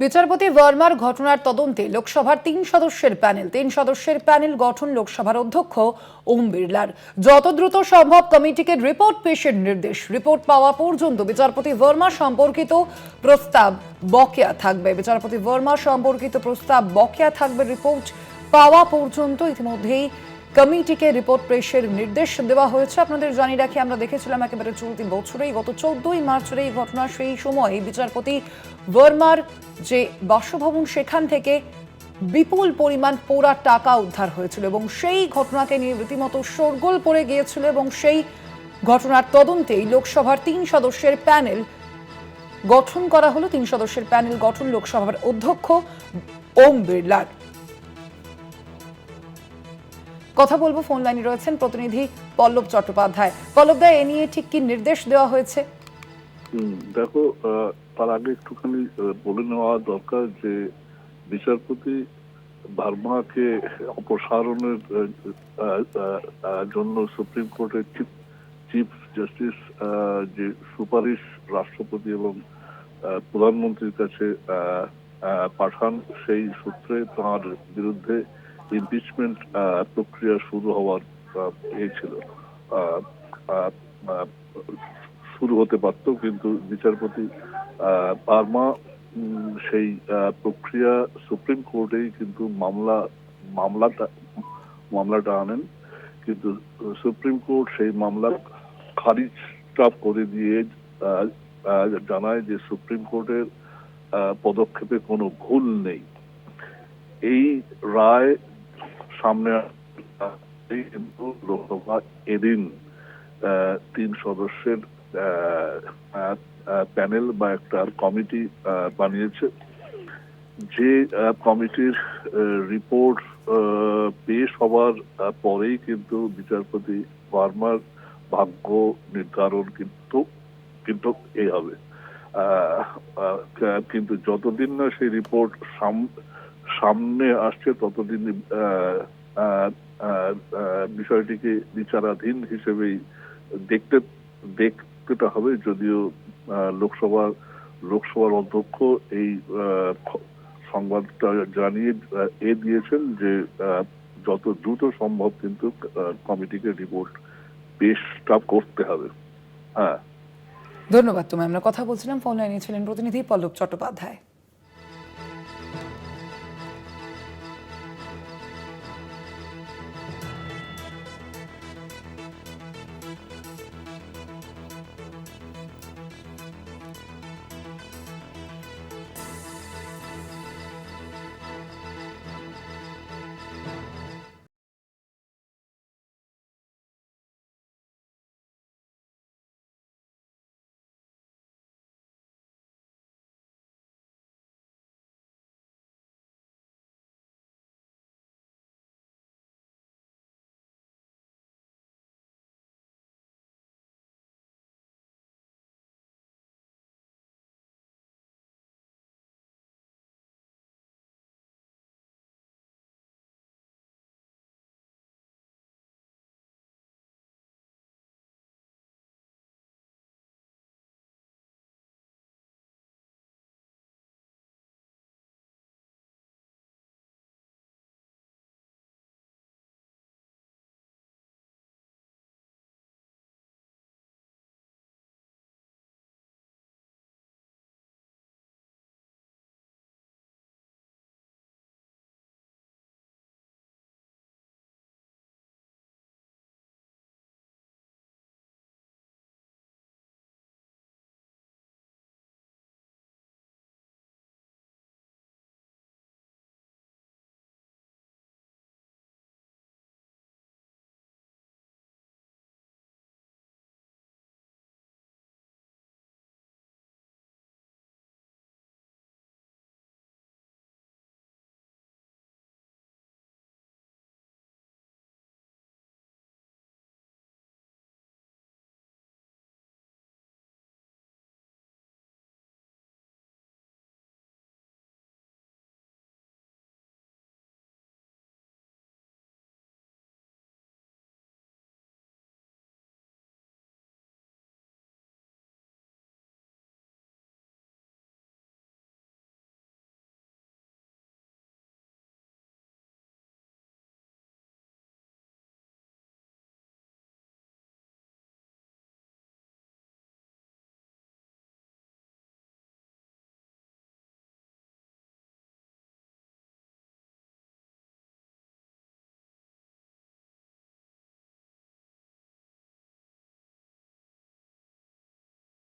বিচারপতি ভার্মার ঘটনার তদন্তে লোকসভার তিন সদস্যের প্যানেল, তিন সদস্যের প্যানেল গঠন লোকসভার অধ্যক্ষ ওম বিড়লার। যত দ্রুত সম্ভব কমিটিকে রিপোর্ট পেশের নির্দেশ। রিপোর্ট পাওয়া পর্যন্ত বিচারপতি ভার্মা সম্পর্কিত প্রস্তাব বকেয়া থাকবে। বিচারপতি ভার্মা সম্পর্কিত প্রস্তাব বকেয়া থাকবে, রিপোর্ট পাওয়া পর্যন্ত ইতিমধ্যেই কমিটিকে রিপোর্ট পেশের নির্দেশ দেওয়া হয়েছে। আপনাদের জানিয়ে রাখি, আমরা দেখেছিলাম একেবারে চলতি বছরেই, গত চোদ্দই মার্চের এই ঘটনা সেই সময় বিচারপতি ভার্মার যে বাসভবন, সেখান থেকে বিপুল পরিমাণ পোড়া টাকা উদ্ধার হয়েছিল এবং সেই ঘটনাকে নিয়ে রীতিমতো শোরগোল পড়ে গিয়েছিল এবং সেই ঘটনার তদন্তেই লোকসভার তিন সদস্যের প্যানেল গঠন করা হলো। তিন সদস্যের প্যানেল গঠন লোকসভার অধ্যক্ষ ওম বিড়লার কথা বলব, ফোন লাইনে রয়েছেন প্রতিনিধি পল্লব চট্টোপাধ্যায়। পল্লব দা, এ নিয়ে ঠিক কি নির্দেশ দেওয়া হয়েছে? দেখো তার আগে একটুখানি বলে নেওয়া দরকার যে বিচারপতি ভার্মাকে অপসারণের জন্য সুপ্রিম কোর্টের চিফ চিফ জাস্টিস যে সুপারিশ রাষ্ট্রপতি এবং প্রধানমন্ত্রীর কাছে পাঠান, সেই সূত্রে তার বিরুদ্ধে ইমপিচমেন্ট প্রক্রিয়া শুরু হওয়ার আহ, ছিল। শুরু হতে পারত কিন্তু বিচারপতি বার্মা সেই প্রক্রিয়া সুপ্রিম কোর্টেই কিন্তু মামলা মামলাটা মামলাটা আনেন। কিন্তু সুপ্রিম কোর্ট সেই মামলা খারিজ খারিজটা করে দিয়ে জানায় যে সুপ্রিম কোর্টের পদক্ষেপে কোনো ভুল নেই। এই রায় সামনে লোকসভা এদিন তিন সদস্যের প্যানেল বা একটা কমিটি বানিয়েছে। যে কমিটির রিপোর্ট পেশ হওয়ার পরেই কিন্তু বিচারপতি ভার্মার ভাগ্য নির্ধারণ কিন্তু কিন্তু এই হবে। কিন্তু যতদিন না সেই রিপোর্ট সামনে আসছে, ততদিন বিষয়টিকে বিচারাধীন হিসেবেই দেখতে দেখতে হবে। যদিও লোকসভার লোকসভার অধ্যক্ষ এই সংবাদটা জানিয়ে এ দিয়েছেন যে যত দ্রুত সম্ভব কিন্তু কমিটিকে রিপোর্ট পেশটা করতে হবে। হ্যাঁ। ধন্যবাদ তুমি আমরা কথা বলছিলাম, ফোন লাইনে ছিলেন প্রতিনিধি পল্লব চট্টোপাধ্যায়।